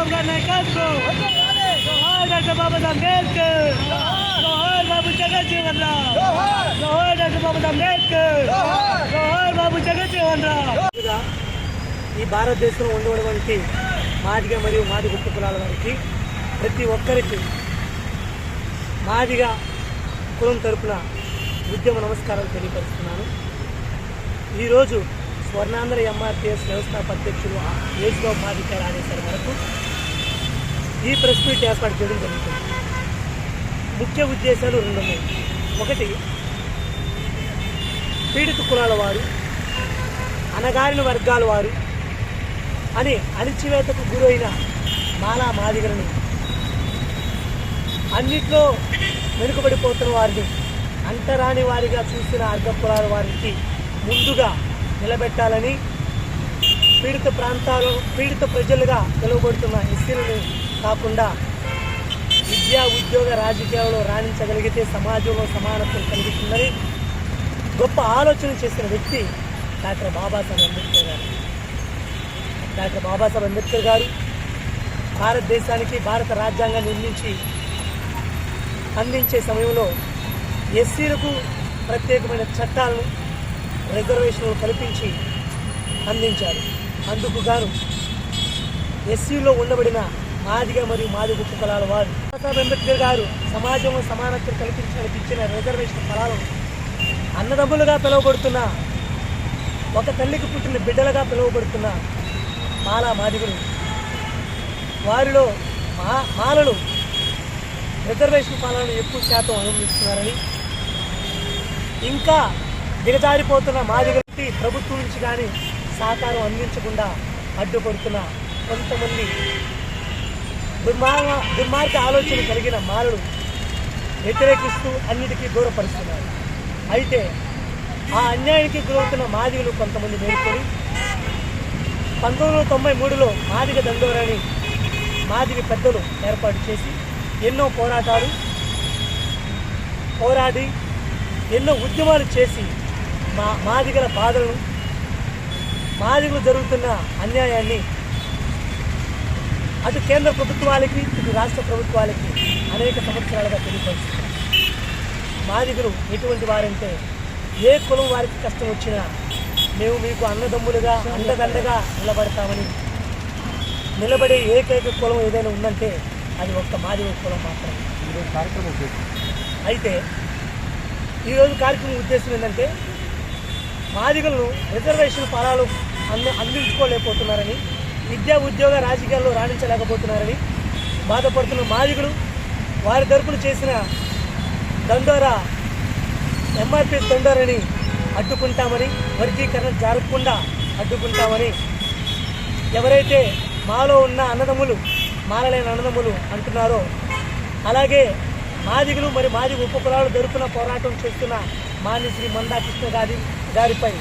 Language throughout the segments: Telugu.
బాబు గారి నాయకత్వం జోహార్ డాక్టర్ బాబాసాహెబ్ అంబేద్కర్ జోహార్ బాబు జగజ్జీవన్ రామ్ జోహార్ డాక్టర్ బాబాసాహెబ్ అంబేద్కర్ జోహార్ బాబు జగజ్జీవన్ రామ్ ఈ భారతదేశంలో ఉండేటువంటి మాదిగ మరియు మాదిగ కులాల వారికి ప్రతి ఒక్కరికి మాదిగ కులం తరపున ఉద్యమ నమస్కారాలు తెలియపరుస్తున్నాను. ఈరోజు స్వర్ణాంధ్ర ఎంఆర్టీఎస్ వ్యవస్థాపక అధ్యక్షులు యేసుబాబు మాదిక రాణేశ్వర వరకు ఈ ప్రెస్ మీట్ ఏర్పాటు చేయడం జరుగుతుంది. ముఖ్య ఉద్దేశాలు రెండు ఉన్నాయి. ఒకటి పీడిత కులాల వారు అనగారిన వర్గాల వారు అని అణిచివేతకు గురైన మాలా మాదిగలను అన్నిట్లో వెనుకబడిపోతున్న వారిని అంటరాని వారిగా చూసిన అర్ధ కులాల వారికి ముందుగా నిలబెట్టాలని పీడిత ప్రాంతాలు పీడిత ప్రజలుగా పిలువబడుతున్న ఎస్సీలను కాకుండా విద్యా ఉద్యోగ రాజకీయాల్లో రాణించగలిగితే సమాజంలో సమానత్వం కలుగుతుందని గొప్ప ఆలోచన చేసిన వ్యక్తి డాక్టర్ బాబాసాహెబ్ అంబేద్కర్ గారు. డాక్టర్ బాబాసాహెబ్ అంబేద్కర్ గారు భారతదేశానికి భారత రాజ్యాంగాన్ని నిర్మించి అందించే సమయంలో ఎస్సీలకు ప్రత్యేకమైన చట్టాలను రిజర్వేషన్లు కల్పించి అందించారు. అందుకు గాను ఎస్సీలో ఉండబడిన మాదిగ మరియు మాది మాదిగ కులాల వారు బాబాసాహెబ్ అంబేద్కర్ గారు సమాజంలో సమానత్వం కల్పించడానికి ఇచ్చిన రిజర్వేషన్ ఫలాలను అన్నదమ్ములుగా పిలువబడుతున్న ఒక తల్లికి పుట్టిన బిడ్డలుగా పిలువబడుతున్న మాలా మాదిగులు. వారిలో మా మాలలు రిజర్వేషన్ పాలనను ఎక్కువ శాతం అనుభవిస్తున్నారని ఇంకా దిగజారిపోతున్న మాదిగలకి ప్రభుత్వం నుంచి కానీ సహకారం అందించకుండా అడ్డుపడుతున్న కొంతమంది దుర్మార్గ దుర్మార్గ ఆలోచన కలిగిన మాలలు వ్యతిరేకిస్తూ అన్నిటికీ దూరపరుస్తున్నారు. అయితే ఆ అన్యాయానికి గురవుతున్న మాదిగలు కొంతమంది నేర్చుకొని పంతొమ్మిది వందల తొంభై మూడులో మాదిగ దండోరాని మాదిగ పెద్దలు ఏర్పాటు చేసి ఎన్నో పోరాటాలు పోరాడి ఎన్నో ఉద్యమాలు చేసి మా మాదిగల బాధలను మాదిగలు జరుగుతున్న అన్యాయాన్ని అటు కేంద్ర ప్రభుత్వాలకి ఇటు రాష్ట్ర ప్రభుత్వాలకి అనేక సంవత్సరాలుగా తెలియపరుస్తున్నారు మాదిగలు ఎటువంటి వారంటే ఏ కులం వారికి కష్టం వచ్చినా మేము మీకు అన్నదమ్ములుగా అండదండగా నిలబడతామని నిలబడే ఏకైక కులం ఏదైనా ఉందంటే అది ఒక్క మాదిగ కులం మాత్రమే. ఈరోజు కార్యక్రమం అయితే ఈరోజు కార్యక్రమం ఉద్దేశం ఏంటంటే మాదిగలను రిజర్వేషన్ ఫలాలు అంది అందించుకోలేకపోతున్నారని విద్యా ఉద్యోగ రాజకీయాల్లో రాణించలేకపోతున్నారని బాధపడుతున్న మాదిగులు వారి తరపున చేసిన దండోరా ఎంఆర్పిఎస్ దండోరని అడ్డుకుంటామని వర్గీకరణ జరగకుండా అడ్డుకుంటామని ఎవరైతే మాలో ఉన్న అన్నదమ్ములు మాలలేని అన్నదమ్ములు అంటున్నారో అలాగే మాదిగులు మరి మాదిగు ఉపకులాలు దొరుకున పోరాటం చేస్తున్న మాని శ్రీ మందాకృష్ణ గారి గారిపై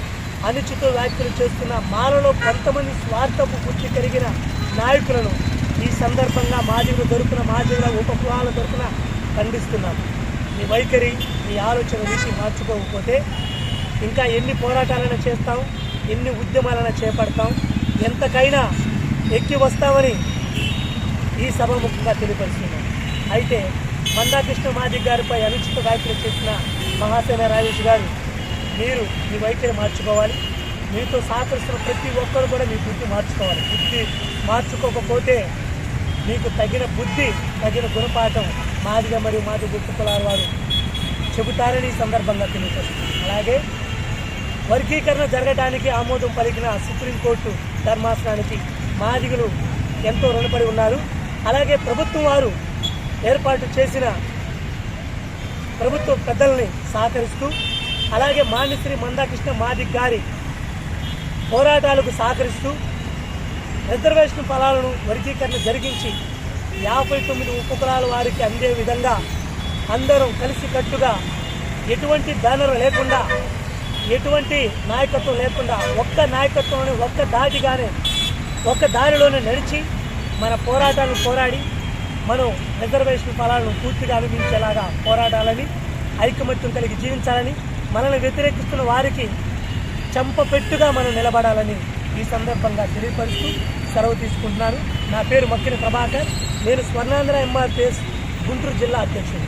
అనుచిత వ్యాఖ్యలు చేస్తున్న మాలలో కొంతమంది స్వార్థపు బుద్ధి కలిగిన నాయకులను ఈ సందర్భంగా మాదిగులు దొరుకున మాదిగుల ఉపకులాల దొరుకున ఖండిస్తున్నాం మీ వైఖరి మీ ఆలోచన రీతి మార్చుకోకపోతే ఇంకా ఎన్ని పోరాటాలైనా చేస్తాం ఎన్ని ఉద్యమాలైనా చేపడతాం ఎంతకైనా ఎక్కి వస్తామని ఈ సభాముఖంగా తెలియపరుస్తున్నాం అయితే మందాకృష్ణ మాదిగ్ గారిపై అనుచిత వ్యాఖ్యలు చేసిన మహాసేన రాజేష్ గారు మీరు మీ వైఖరి మార్చుకోవాలి. మీతో సహకరిస్తున్న ప్రతి ఒక్కరు కూడా మీ బుద్ధి మార్చుకోవాలి. బుద్ధి మార్చుకోకపోతే మీకు తగిన బుద్ధి తగిన గుణపాఠం మాదిగ మరియు మాది గుర్తు కులాల వారు చెబుతారని ఈ సందర్భంగా తెలియజేస్తుంది అలాగే వర్గీకరణ జరగడానికి ఆమోదం పలికిన సుప్రీంకోర్టు ధర్మాసనానికి మాదిగలు ఎంతో రుణపడి ఉన్నారు. అలాగే ప్రభుత్వం వారు ఏర్పాటు చేసిన ప్రభుత్వ పెద్దల్ని సహకరిస్తూ అలాగే మాన్యశ్రీ మందాకృష్ణ మాదిక్ గారి పోరాటాలకు సహకరిస్తూ రిజర్వేషన్ ఫలాలను వర్గీకరణ జరిగించి యాభై తొమ్మిది ఉపకులాల వారికి అందే విధంగా అందరం కలిసికట్టుగా ఎటువంటి బ్యానర్ లేకుండా ఎటువంటి నాయకత్వం లేకుండా ఒక్క నాయకత్వంలోనే ఒక్క దాటిగానే ఒక్క దారిలోనే నడిచి మన పోరాటాలను పోరాడి మనం రిజర్వేషన్ ఫలాలను పూర్తిగా అనుభవించేలాగా పోరాడాలని ఐకమత్యం కలిగి జీవించాలని మనల్ని వ్యతిరేకిస్తున్న వారికి చంపపెట్టుగా మనం నిలబడాలని ఈ సందర్భంగా తెలియపరుస్తూ సెలవు తీసుకుంటున్నాను. నా పేరు మక్కిన ప్రభాకర్. నేను స్వర్ణాంధ్ర ఎంఆర్పిఎస్ గుంటూరు జిల్లా అధ్యక్షుడు